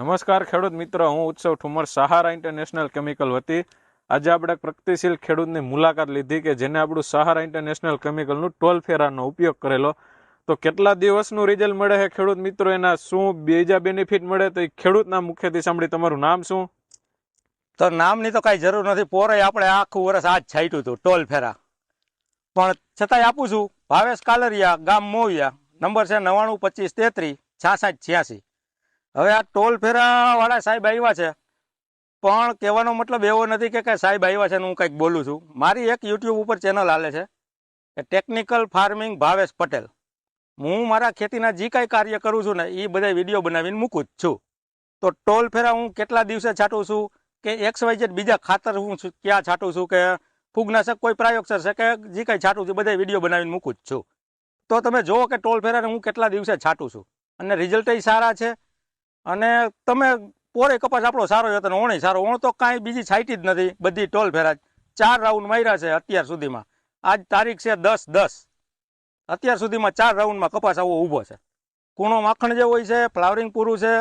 નમસ્કાર ખેડૂત મિત્રો, હું ઉત્સવ ઠુમર, સહારા ઇન્ટરનેશનલ કેમિકલ વતી. આજે આપણે પ્રગતિશીલ ખેડૂતની મુલાકાત લીધી કે જેને આપણું સહારા ઇન્ટરનેશનલ કેમિકલનું ટોલ ફેરાનો ઉપયોગ કરેલો. તો કેટલા દિવસનું રિઝલ્ટ મળે છે ખેડૂત મિત્રો? એના શું બીજા બેનિફિટ મળે? તો એ ખેડૂતના મુખ્યથી સાંભળી. તમારું નામ શું? તો નામની તો કાંઈ જરૂર નથી. પોરે આપણે આખું વર્ષ આજ છાંટ્યું હતું, ટોલ ફેરા. પણ છતાંય આપું છું, ભાવેશ કાલરિયા, ગામ મોવિયા. નંબર છે નવાણું પચીસ તેત્રીસ, છાસઠ છ્યાસી. હવે આ ટોલ ફેરા વાળા સાહેબ આવ્યા છે. પણ કહેવાનો મતલબ એવો નથી કે કાંઈ સાહેબ આવ્યા છે ને હું કંઈક બોલું છું. મારી એક યુટ્યુબ ઉપર ચેનલ હાલે છે કે ટેકનિકલ ફાર્મિંગ ભાવેશ પટેલ. હું મારા ખેતીના જે કાંઈ કાર્ય કરું છું ને એ બધા વીડિયો બનાવીને મૂકું જ છું. તો ટોલ ફેરા હું કેટલા દિવસે છાંટું છું કે એક્સ વાય બીજા ખાતર હું ક્યાં છાંટું છું કે ફૂગનાશક કોઈ પ્રાયોગ છે કે જે કાંઈ છાંટું છું બધા વીડિયો બનાવીને મૂકું જ છું. તો તમે જુઓ કે ટોલ ફેરાને હું કેટલા દિવસે છાંટું છું. અને રિઝલ્ટ સારા છે અને તમે પોરે કપાસ આપણો સારો હતો અને ઓણી સારો. ઓણ તો કાંઈ બીજી છાંટી જ નથી બધી ટોલ ફેરા ચાર રાઉન્ડ માર્યા છે અત્યાર સુધીમાં. આજ તારીખ છે દસ દસ. અત્યાર સુધીમાં ચાર રાઉન્ડમાં કપાસ આવો ઊભો છે. કૂણો માખણ જેવો હોય છે ફ્લાવરિંગ પૂરું છે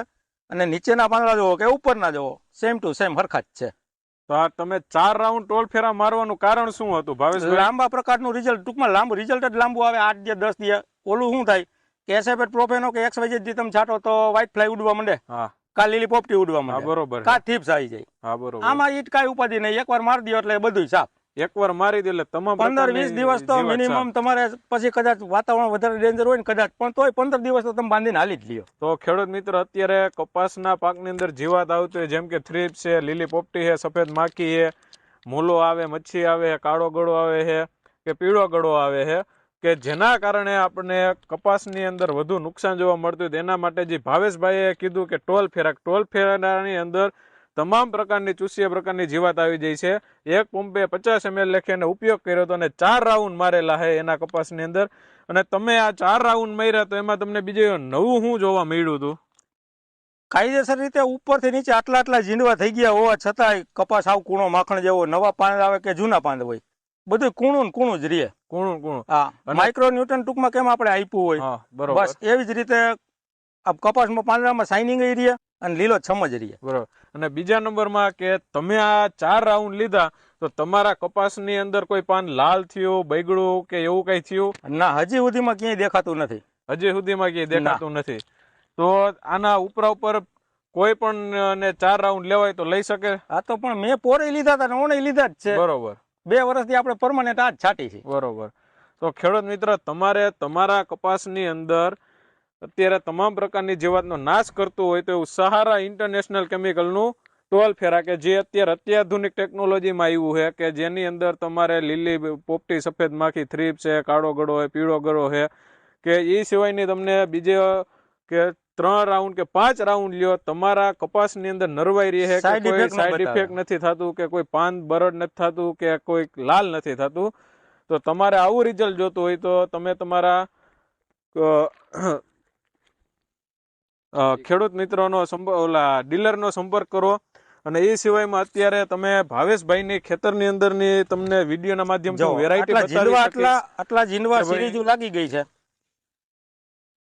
અને નીચેના પાંદડા જુઓ કે ઉપરના જુઓ સેમ ટુ સેમ હરખા જ છે. તો આ તમે ચાર રાઉન્ડ ટોલ ફેરા મારવાનું કારણ શું હતું ભાવેશ લાંબા પ્રકારનું રિઝલ્ટ ટૂંકમાં લાંબુ રિઝલ્ટ જ લાંબુ આવે. આઠ દિવસ દસ દિવસ ઓલું શું થાય? કે એસએફએટ પ્રોફેનો કે એક્સ વાય તમે છાંટો તો વ્હાઇટ ફ્લાય ઉડવા માંડે. કા લીલી પોપટી ઉડવા માંડે. બરોબર કા થીપ્સ આવી જાય. હા બરોબર. આમાં ઈટ કાંઈ ઉપાધિ નહીં. એકવાર મારી દો એટલે બધું સાફ. એકવાર મારી દે એટલે તમામ પંદર વીસ દિવસ તો મિનિમમ તમારે પછી કદાચ વાતાવરણ વધારે ડેન્જર હોય ને કદાચ. પણ તોય પંદર દિવસ તો તમે બાંધીને હાલી જ લ્યો. તો ખેડૂત મિત્ર અત્યારે કપાસના પાકની અંદર જીવાત આવતી હોય જેમ કે થ્રીપ છે લીલી પોપટી છે સફેદ માખી છે મૂલો આવે મચ્છી આવે કાળો ગળો આવે છે કે પીળો ગળો આવે છે. કે જેના કારણે આપણને કપાસની અંદર વધુ નુકસાન જોવા મળતું હતું તેના માટે જે ભાવેશભાઈએ કીધું કે ટોલ ફેરાક, ટોલ ફેરાની અંદર તમામ પ્રકારની ચૂસ્ય પ્રકારની જીવાત આવી જાય છે. એક પંપે પચાસ એમએલ લખીને ઉપયોગ કર્યો હતો અને ચાર રાઉન્ડ મારેલા છે એના કપાસની અંદર. અને તમે આ ચાર રાઉન્ડ માર્યા તો એમાં તમને બીજું નવું શું જોવા મળ્યું હતું? કાયદેસર રીતે ઉપરથી નીચે આટલા આટલા ઝીંડવા થઈ ગયા હોવા છતાંય કપાસ આવ કૂણો માખણ જેવો નવા પાંદ આવે કે જૂના પાંદ હોય? બધું કૂણું ને કૂણું જ રહે. કુણું કુણું. હા. માઇક્રો ન્યૂટન ટૂંકમાં કેમ આપણે આપ્યું હોય? બરોબર. બસ એવી જ રીતે કપાસમાં પાંદડામાં શાઇનિંગ રહે અને લીલો છમ જ રહે. બરોબર. અને બીજા નંબરમાં કે તમે આ ચાર રાઉન્ડ લીધા તો તમારા કપાસની અંદર કોઈ પાન લાલ થયું બગડું કે એવું કઈ થયું? ના હજી સુધીમાં ક્યાંય દેખાતું નથી. હજી સુધીમાં ક્યાંય દેખાતું નથી. તો આના ઉપરા ઉપર કોઈ પણ ને ચાર રાઉન્ડ લેવાય તો લઈ શકે? આ તો પણ મેં પોરે લીધા હતા ને ઓણે લીધા જ છે. બરોબર. બે વર્ષથી આપણે પરમાનન્ટ આ જ છાટી છે. બરોબર. તો ખેડૂત મિત્ર, તમારે તમારા કપાસની અંદર અત્યારે તમામ પ્રકારની જીવાતનો નાશ કરતું હોય તો એવું સહારા ઇન્ટરનેશનલ કેમિકલનું ટોલ ફેરા કે જે અત્યારે અત્યાધુનિક ટેકનોલોજીમાં આવ્યું છે કે જેની અંદર તમારે લીલી પોપટી, સફેદ માખી, થ્રીપ છે, કાળો ગળો હોય પીળો ગળો છે, કે એ સિવાયની તમને બીજે કે ત્રણ રાઉન્ડ કે પાંચ રાઉન્ડ લ્યો તમારા કપાસની અંદર નરવાઈ રહે કે કોઈ સાઈડ ઇફેક્ટ નથી થતું કે કોઈ પાન બરડ નથી થતું કે કોઈ લાલ નથી થતું. તો તમારે આવું રિઝલ્ટ જોતું હોય તો તમે તમારા ખેડૂત મિત્રોનો સંપર્ક ઓલા ડીલરનો સંપર્ક કરો. અને એ સિવાયમાં અત્યારે તમે ભાવેશભાઈની ખેતરની અંદરની તમને વિડીયોના માધ્યમથી વેરાયટી આટલા આટલા ભાઈ- સિરીઝ લાગી ગઈ છે.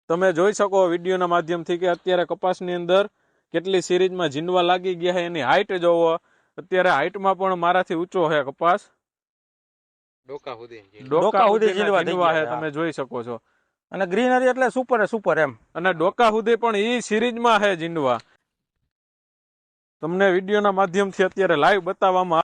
તમે જોઈ શકો વિડીયોના માધ્યમથી કે અત્યારે કપાસની અંદર કેટલી સિરીઝમાં ઝીંડવા લાગી ગયા છે એની હાઈટ જોવો. અત્યારે હાઈટમાં પણ મારાથી ઊંચો છે કપાસ. ડોકા સુધી ડોકા સુધી ગયા છે તમે જોઈ શકો છો. અને ગ્રીનરી એટલે સુપર સુપર એમ. અને ડોકા સુધી પણ ઈ સિરીઝમાં છે ઝીંડવા. તમને વિડીયોના માધ્યમથી અત્યારે લાઈવ બતાવવામાં